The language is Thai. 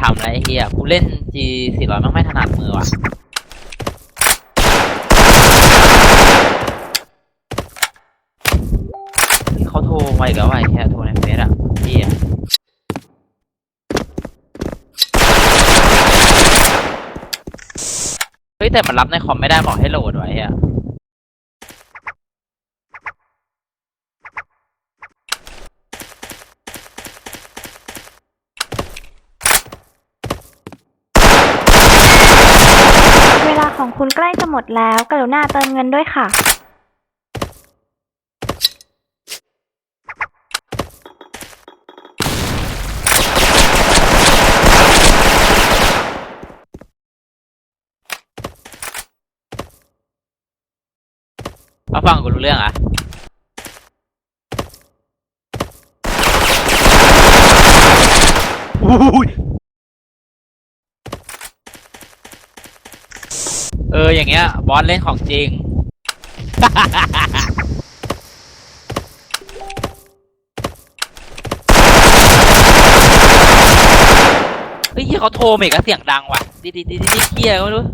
ทำแล้วไอ้เหี้ยกูเล่น G 400มันไม่ถนัดมือว่ะเขาโทรมาอีกแล้วไอ้เหี้ยโทรในเฟซอะเหี้ยเฮ้ยแต่มันรับในคอมไม่ได้บอกให้โหลดไว้อะ เวลา ของคุณใกล้จะหมดแล้ว กรุณาเติมเงินด้วยค่ะมาฟังกูรู้เรื่องอะ เอออย่างเงี้ยบอสเล่นของจริง เฮ้ยเหี้ยเขาโทรมาอีกแล้วเสียงดังว่ะดิดิดิดิดิเฮียก็ไม่รู้